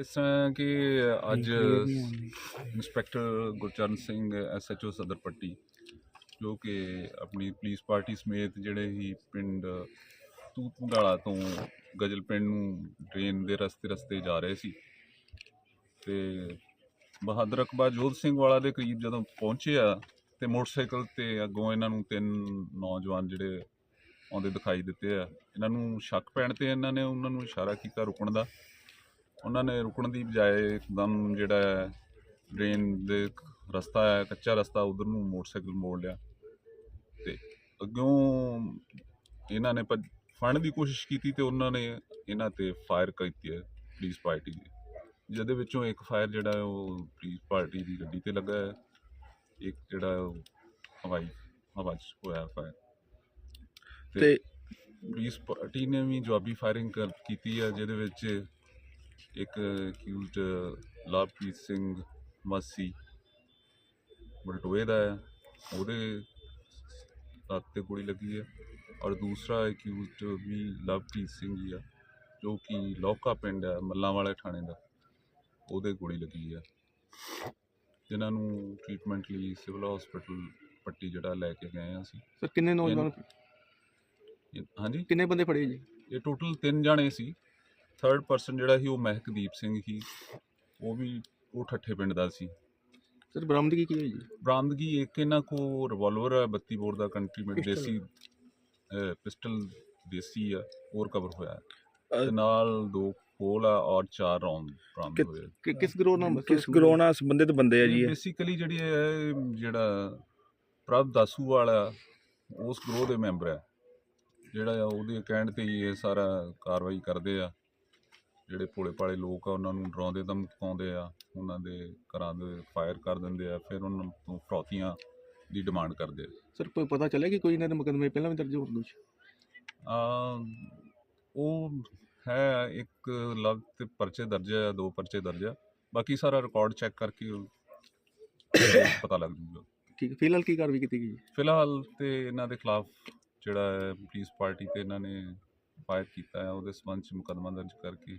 ਇਸ ਤਰ੍ਹਾਂ ਕਿ ਅੱਜ ਇੰਸਪੈਕਟਰ ਗੁਰਚਰਨ ਸਿੰਘ ਐਸਐਚਓ ਸਦਰ ਪੱਟੀ ਜੋ ਕਿ ਆਪਣੀ ਪੁਲਿਸ ਪਾਰਟੀ ਸਮੇਤ ਜਿਹੜੇ ਹੀ ਪਿੰਡ ਤੂਤਗਾਲਾ ਤੋਂ ਗਜਲ ਪਿੰਡ ਨੂੰ ਟ੍ਰੇਨ ਦੇ ਰਸਤੇ ਰਸਤੇ ਜਾ ਰਹੇ ਸੀ ਤੇ ਬਹਾਦਰ ਅਕਬਰ ਜੋਧ ਸਿੰਘ ਵਾਲਾ ਦੇ ਕਰੀਬ ਜਦੋਂ ਪਹੁੰਚੇ ਆ ਤੇ ਮੋਟਰਸਾਈਕਲ ਤੇ ਅੱਗੋਂ ਇਹਨਾਂ ਨੂੰ ਤਿੰਨ ਨੌਜਵਾਨ ਜਿਹੜੇ ਆਉਂਦੇ ਦਿਖਾਈ ਦਿੱਤੇ ਆ। ਇਹਨਾਂ ਨੂੰ ਸ਼ੱਕ ਪੈਣ ਤੇ ਇਹਨਾਂ ਨੇ ਉਹਨਾਂ ਨੂੰ ਇਸ਼ਾਰਾ ਕੀਤਾ ਰੁਕਣ ਦਾ। ਉਹਨਾਂ ਨੇ ਰੁਕਣ ਦੀ ਬਜਾਏ ਇੱਕਦਮ ਜਿਹੜਾ ਡਰੇਨ ਦੇ ਰਸਤਾ ਹੈ ਕੱਚਾ ਰਸਤਾ ਉਧਰ ਨੂੰ ਮੋਟਰਸਾਈਕਲ ਮੋੜ ਲਿਆ। ਤੇ ਅੱਗੋਂ ਇਹਨਾਂ ਨੇ ਫੜਨ ਦੀ ਕੋਸ਼ਿਸ਼ ਕੀਤੀ ਤੇ ਉਹਨਾਂ ਨੇ ਇਹਨਾਂ ਤੇ ਫਾਇਰ ਕੀਤੀ ਹੈ ਪੁਲਿਸ ਪਾਰਟੀ ਦੀ। ਜਿਹਦੇ ਵਿੱਚੋਂ ਇੱਕ ਫਾਇਰ ਜਿਹੜਾ ਉਹ ਪੁਲਿਸ ਪਾਰਟੀ ਦੀ ਗੱਡੀ ਤੇ ਲੱਗਾ ਹੈ। ਇੱਕ ਜਿਹੜਾ ਉਹ ਹਵਾਈ ਹਵਾ 'ਚ ਹੋਇਆ ਫਾਇਰ। ਤੇ ਪੁਲਿਸ ਪਾਰਟੀ ਨੇ ਵੀ ਜਵਾਬੀ ਫਾਇਰਿੰਗ ਕਰ ਕੀਤੀ ਹੈ ਜਿਹਦੇ ਵਿੱਚ ਇੱਕ ਅਕਿਊਜ਼ਡ ਲਵਪ੍ਰੀਤ ਸਿੰਘ ਵਾਸੀ ਬਲਟੋਏ ਦਾ ਹੈ। ਉਹਦੇ ਲੱਤ ਤੇ ਗੋਲੀ ਲੱਗੀ ਹੈ। ਔਰ ਦੂਸਰਾ ਅਕਿਊਜ਼ਡ ਵੀ ਲਵਪ੍ਰੀਤ ਸਿੰਘ ਹੀ ਆ ਜੋ ਕਿ ਲੋਕਾ ਪਿੰਡ ਹੈ ਮੱਲਾਂ ਵਾਲੇ ਥਾਣੇ ਦਾ। ਉਹਦੇ ਗੋਲੀ ਲੱਗੀ ਹੈ। ਜਿਨ੍ਹਾਂ ਨੂੰ ਟ੍ਰੀਟਮੈਂਟ ਲਈ ਸਿਵਲ ਹਸਪੀਟਲ ਪੱਟੀ ਜਿਹੜਾ ਲੈ ਕੇ ਗਏ ਹਾਂ ਅਸੀਂ। ਸਰ ਕਿੰਨੇ ਨੌਜਵਾਨ ਹਾਂਜੀ? ਕਿੰਨੇ ਬੰਦੇ ਫੜੇ ਜੀ? ਇਹ ਟੋਟਲ ਤਿੰਨ ਜਾਣੇ ਸੀ। ਥਰਡ ਪਰਸਨ ਜਿਹੜਾ ਸੀ ਉਹ ਮਹਿਕਦੀਪ ਸਿੰਘ ਸੀ। ਉਹ ਵੀ ਉਹ ਠੱਠੇ ਪਿੰਡ ਦਾ ਸੀ। ਸਰ ਬਰਾਮਦਗੀ ਕੀ ਹੋਈ? ਜੀ ਬਰਾਮਦਗੀ ਇੱਕ ਇਹਨਾਂ ਕੋ ਰਿਵਾਲਵਰ ਹੈ 32 ਬੋਰ ਦਾ ਕੰਟਰੀਮੈਂਟ। ਦੇਸੀ ਪਿਸਟਲ ਦੇਸੀ ਆ ਹੋਰ ਕਵਰ ਹੋਇਆ। ਤੇ ਨਾਲ ਦੋ ਖੋਲ ਆ ਔਰ ਚਾਰ ਰੌਂਦ ਬਰਾਮਦ ਕਿ- ਹੋਏ। ਕਿਸ ਗਰੋਹ ਨਾਲ ਕਿਸ ਗਰੋਹ ਨਾਲ ਸੰਬੰਧਿਤ ਬੰਦੇ ਆ ਜੀ ਇਹ? ਬੇਸਿਕਲੀ ਜਿਹੜੀ ਹੈ ਜਿਹੜਾ ਪ੍ਰਭ ਦਾਸੂ ਵਾਲਾ ਉਸ ਗਰੋਹ ਦੇ ਮੈਂਬਰ ਹੈ ਜਿਹੜਾ ਆ ਉਹਦੇ ਕਹਿਣ ਤੇ ਹੀ ਇਹ ਸਾਰਾ ਕਾਰਵਾਈ ਕਰਦੇ ਆ। ਜਿਹੜੇ ਭੋਲੇ ਭਾਲੇ ਲੋਕ ਆ ਉਹਨਾਂ ਨੂੰ ਡਰਾਉਂਦੇ ਧਮਕਾਉਂਦੇ ਆ ਉਹਨਾਂ ਦੇ ਘਰਾਂ ਦੇ ਫਾਇਰ ਕਰ ਦਿੰਦੇ ਆ ਫਿਰ ਉਹਨਾਂ ਤੋਂ ਫਰੌਤੀਆਂ ਦੀ ਡਿਮਾਂਡ ਕਰਦੇ ਸਰ ਕੋਈ ਪਤਾ ਚੱਲਿਆ ਕਿ ਕੋਈ ਇਹਨਾਂ ਦੇ ਮੁਕੱਦਮੇ ਪਹਿਲਾਂ ਵੀ ਦਰਜ ਹੋਰ ਕੁਛ ਆ ਉਹ ਹੈ ਇੱਕ ਲਗ ਤੇ ਪਰਚੇ ਦਰਜ ਆ ਦੋ ਪਰਚੇ ਦਰਜ ਆ। ਬਾਕੀ ਸਾਰਾ ਰਿਕਾਰਡ ਚੈੱਕ ਕਰਕੇ ਪਤਾ ਲੱਗ ਜੂਗਾ। ਠੀਕ ਹੈ। ਫਿਲਹਾਲ ਕੀ ਕਾਰਵਾਈ ਕੀਤੀ ਗਈ ਫਿਲਹਾਲ ਤੇ ਇਹਨਾਂ ਦੇ ਖਿਲਾਫ ਜਿਹੜਾ ਹੈ ਪੁਲਿਸ ਪਾਰਟੀ ਤੇ ਇਹਨਾਂ ਨੇ ਫਾਇਰ ਕੀਤਾ ਹੈ ਉਹਦੇ ਸਬੰਧ ਚ ਮੁਕੱਦਮਾ ਦਰਜ ਕਰਕੇ